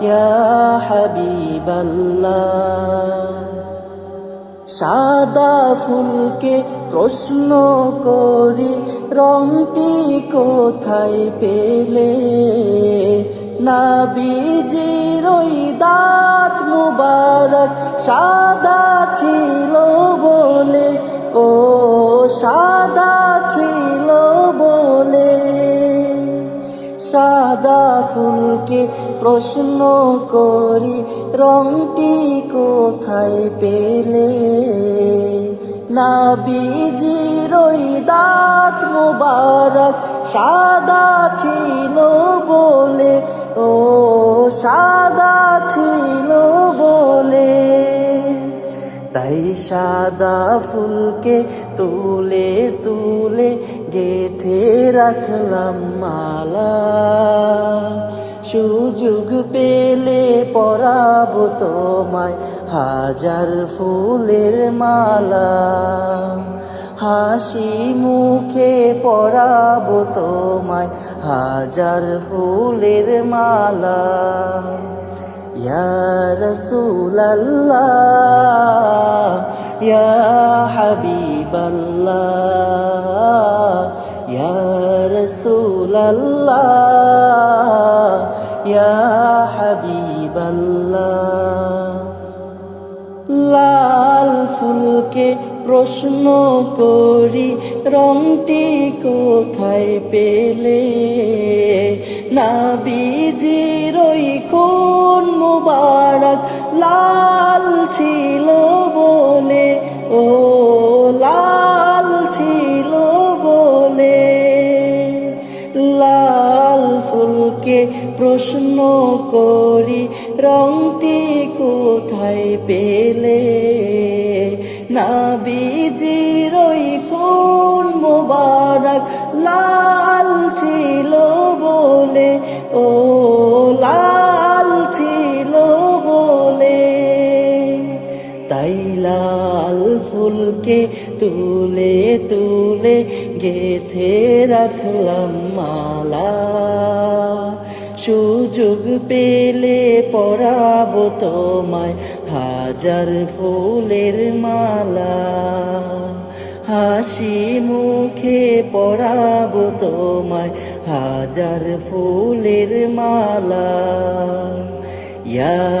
ইয়া সাদা ফুলকে প্রশ্ন করি রংটি কোথায় পেলে? নাবিজির বীজের দাঁত মুবারক সাদা ছিল ফুলকে প্রশ্ন করি, রংটি কোথায় পেলে? নাবিজির ওই দাঁত সাদা ছিল বলে, ও সাদা ছিল বলে। তাই সাদা ফুলকে তুলে তুলে গেথে রাখলাম মালা। সুযোগ পেলে পরাব তোমায় হাজার ফুলের মালা। হাসি মুখে পরাব তোমায় হাজার ফুলের মালা। ইয়া রসুলাল্লাহ, ইয়া হাবিবাল্লাহ, ইয়া লাল ফুলকে প্রশ্ন করি রংটি কোথায় পেলে? নাবিজির ওই কোন মুবারক লাল ছিল ফুলকে প্রশ্ন করি, রংটি কোথায় পেলে? নাবিজির ওই কোন মোবারক লাল ছিল বলে, ও লাল ফুলকে তুলে তুলে গেথে রাখলাম মালা। সুযোগ পেলে পরাব তোমায় হাজার ফুলের মালা। হাসি মুখে পরাব তোমায় হাজার ফুলের মালা। ইয়া